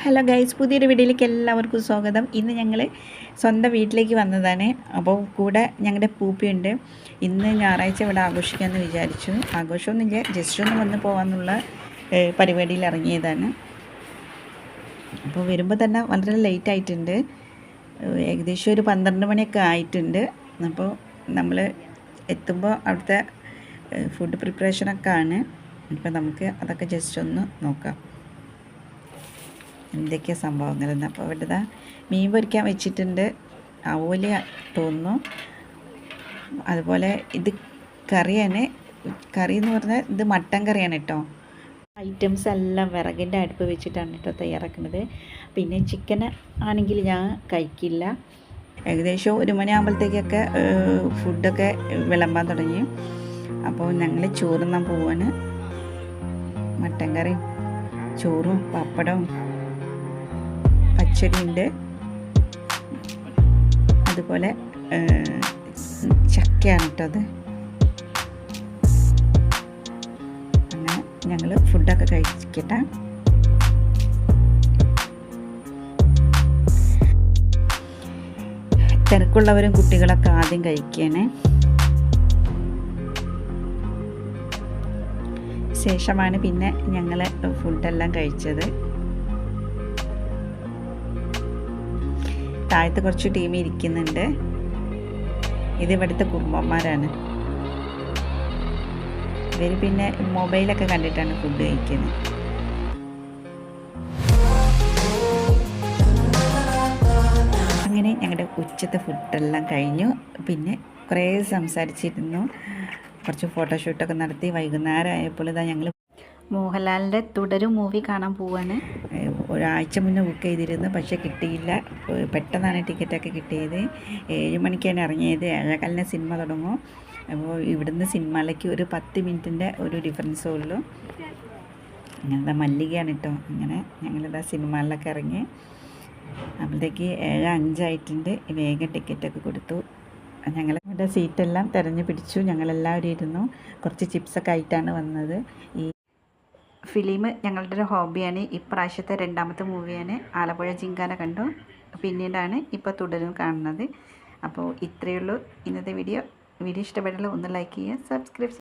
Hello guys പുതിയൊരു വീഡിയോയിലേക്ക് എല്ലാവർക്കും സ്വാഗതം. ഇന്ന് ഞങ്ങൾ സ്വന്തം വീട്ടിലേക്ക് വന്നതാണ്. അപ്പോൾ കൂടെ ഞങ്ങളുടെ പൂപ്പിയുണ്ട്. ഇന്ന് ഞായറാഴ്ച ഇവിടെ ആഘോഷിക്കാമെന്ന് വിചാരിച്ചു. ആഘോഷമൊന്നുമില്ല ജസ്റ്റ് ഒന്ന് വന്ന് പോകാമെന്നുള്ള പരിപാടിയിൽ ഇറങ്ങിയതാണ്. അപ്പോൾ വരുമ്പോൾ തന്നെ വളരെ ലേറ്റ് ആയിട്ടുണ്ട്. ഏകദേശം ഒരു പന്ത്രണ്ട് മണിയൊക്കെ ആയിട്ടുണ്ട്. അപ്പോൾ നമ്മൾ എത്തുമ്പോൾ അവിടുത്തെ ഫുഡ് പ്രിപ്പറേഷനൊക്കെ ആണ് അപ്പോൾ നമുക്ക് അതൊക്കെ ജസ്റ്റ് ഒന്ന് നോക്കാം. എന്തൊക്കെയാണ് സംഭവങ്ങളെന്ന് അപ്പോൾ ഇവിടുത്തെ മീൻ പൊരിക്കാൻ വെച്ചിട്ടുണ്ട്. അവൽ തോന്നുന്നു. അതുപോലെ ഇത് കറിയാണ് കറി എന്ന് പറഞ്ഞാൽ ഇത് മട്ടൻ കറിയാണ് കേട്ടോ. ഐറ്റംസ് എല്ലാം വിറകിന്റെ അടുപ്പ് വെച്ചിട്ടാണ് കേട്ടോ തയ്യാറാക്കുന്നത്. പിന്നെ ചിക്കൻ ആണെങ്കിൽ ഞാൻ കഴിക്കില്ല. ഏകദേശം ഒരു മണിയാകുമ്പോഴത്തേക്കൊക്കെ ഫുഡൊക്കെ വിളമ്പാൻ തുടങ്ങി. അപ്പോൾ ഞങ്ങൾ ചോറുന്നാൻ പോവാണ്. മട്ടൻ കറിയും ചോറും പപ്പടവും. പച്ചടിയുണ്ട്. അതുപോലെ ചക്കയാണ് കേട്ടോ അത്. അങ്ങനെ ഞങ്ങൾ ഫുഡൊക്കെ കഴിക്കട്ടെ. തിരക്കുള്ളവരും കുട്ടികളൊക്കെ ആദ്യം കഴിക്കണേ. ശേഷമാണ് പിന്നെ ഞങ്ങൾ ഫുഡെല്ലാം കഴിച്ചത്. താഴത്ത് കുറച്ച് ടീം ഇരിക്കുന്നുണ്ട്. ഇത് ഇവിടുത്തെ കുടുംബന്മാരാണ്. ഇവർ പിന്നെ മൊബൈലൊക്കെ കണ്ടിട്ടാണ് ഫുഡ് കഴിക്കുന്നത്. അങ്ങനെ ഞങ്ങളുടെ ഉച്ചത്തെ ഫുഡെല്ലാം കഴിഞ്ഞു. പിന്നെ കുറേ സംസാരിച്ചിരുന്നു. കുറച്ച് ഫോട്ടോഷൂട്ടൊക്കെ നടത്തി വൈകുന്നേരം ആയപ്പോൾ ഇതാ ഞങ്ങൾ മോഹൻലാലിന്റെ തുടരും മൂവി കാണാൻ പോവാണ്. ഒരാഴ്ച മുന്നേ ബുക്ക് ചെയ്തിരുന്നു പക്ഷേ കിട്ടിയില്ല. പെട്ടെന്നാണ് ടിക്കറ്റൊക്കെ കിട്ടിയത്. ഏഴ് മണിക്കാണ് ഇറങ്ങിയത്. ഏഴേക്കാലിന് സിനിമ തുടങ്ങും. അപ്പോൾ ഇവിടുന്ന് സിനിമയിലേക്ക് ഒരു പത്ത് മിനിറ്റിന്റെ ഒരു ഡിഫറൻസേ ഉള്ളൂ. അങ്ങനത്തെ മല്ലികയാണ് കേട്ടോ അങ്ങനെ ഞങ്ങളിതാ സിനിമകളിലൊക്കെ ഇറങ്ങി. അപ്പോഴത്തേക്ക് ഏഴ് അഞ്ചായിട്ടുണ്ട് വേഗം ടിക്കറ്റൊക്കെ കൊടുത്തു. ഞങ്ങൾ സീറ്റെല്ലാം തിരഞ്ഞു പിടിച്ചു. ഞങ്ങളെല്ലാവരും ഇരുന്നു. കുറച്ച് ചിപ്സൊക്കെ ആയിട്ടാണ് വന്നത്. ഈ ഫിലിം ഞങ്ങളുടെ ഒരു ഹോബിയാണ്. ഇപ്രാവശ്യത്തെ രണ്ടാമത്തെ മൂവിയാണ്. ആലപ്പുഴ ജിങ്കാന കണ്ടു. പിന്നീടാണ് ഇപ്പോൾ തുടരും കാണുന്നത്. അപ്പോൾ ഇത്രയേ ഉള്ളൂ ഇന്നത്തെ വീഡിയോ. വീഡിയോ ഇഷ്ടപ്പെട്ടാൽ ഒന്ന് ലൈക്ക് ചെയ്യുക സബ്സ്ക്രൈബ്